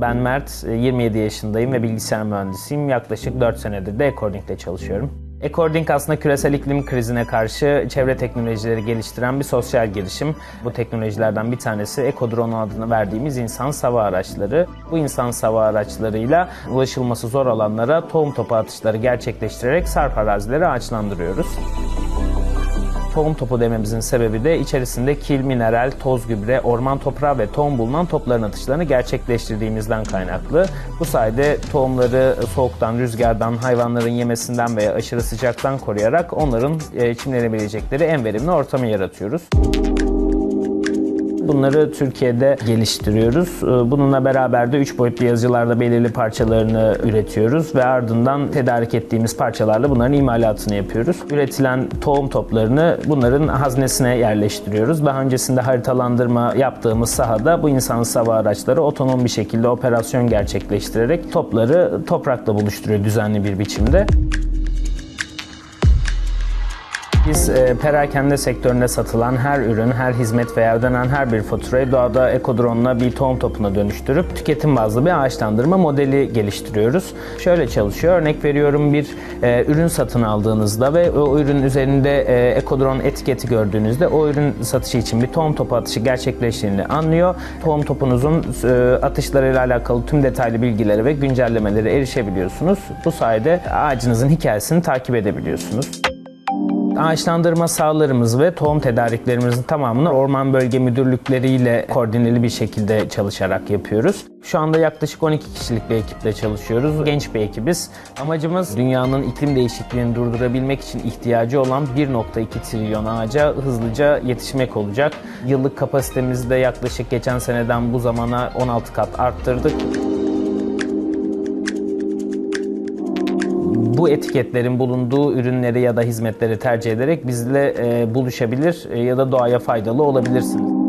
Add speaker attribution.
Speaker 1: Ben Mert, e, 27 yaşındayım ve bilgisayar mühendisiyim. Yaklaşık 4 senedir de Ecording'de çalışıyorum. Ecording aslında küresel iklim krizine karşı çevre teknolojileri geliştiren bir sosyal girişim. Bu teknolojilerden bir tanesi Ekodrone adını verdiğimiz insan sava araçları. Bu insan sava araçlarıyla ulaşılması zor alanlara tohum topu atışları gerçekleştirerek sarp arazileri ağaçlandırıyoruz. Tohum topu dememizin sebebi de içerisinde kil, mineral, toz gübre, orman toprağı ve tohum bulunan topların atışlarını gerçekleştirdiğimizden kaynaklı. Bu sayede tohumları soğuktan, rüzgardan, hayvanların yemesinden veya aşırı sıcaktan koruyarak onların e, çimlenebilecekleri en verimli ortamı yaratıyoruz. Bunları Türkiye'de geliştiriyoruz. Ee, Bununla beraber de 3 boyutlu yazıcılarda belirli parçalarını üretiyoruz ve ardından tedarik ettiğimiz parçalarla bunların imalatını yapıyoruz. Üretilen tohum toplarını bunların haznesine yerleştiriyoruz. Daha öncesinde haritalandırma yaptığımız sahada bu insan sava araçları otonom bir şekilde operasyon gerçekleştirerek topları toprakla buluşturuyor düzenli bir biçimde. Biz e, perakende sektöründe satılan her ürün, her hizmet veya ödenen her bir faturayı doğada ekodronla bir tohum topuna dönüştürüp tüketim bazlı bir ağaçlandırma modeli geliştiriyoruz. Şöyle çalışıyor. Örnek veriyorum bir e, ürün satın aldığınızda ve o ürün üzerinde e, ekodron etiketi gördüğünüzde o ürün satışı için bir tohum topu atışı gerçekleştiğini anlıyor. Tohum topunuzun e, atışlarıyla alakalı tüm detaylı bilgilere ve güncellemelere erişebiliyorsunuz. Bu sayede ağacınızın hikayesini takip edebiliyorsunuz. Ağaçlandırma sahalarımız ve tohum tedariklerimizin tamamını orman bölge müdürlükleriyle koordineli bir şekilde çalışarak yapıyoruz. Şu anda yaklaşık 12 kişilik bir ekiple çalışıyoruz. Genç bir ekibiz. Amacımız dünyanın iklim değişikliğini durdurabilmek için ihtiyacı olan 1.2 trilyon ağaca hızlıca yetişmek olacak. Yıllık kapasitemizi de yaklaşık geçen seneden bu zamana 16 kat arttırdık. Bu etiketlerin bulunduğu ürünleri ya da hizmetleri tercih ederek bizle e, buluşabilir e, ya da doğaya faydalı olabilirsiniz.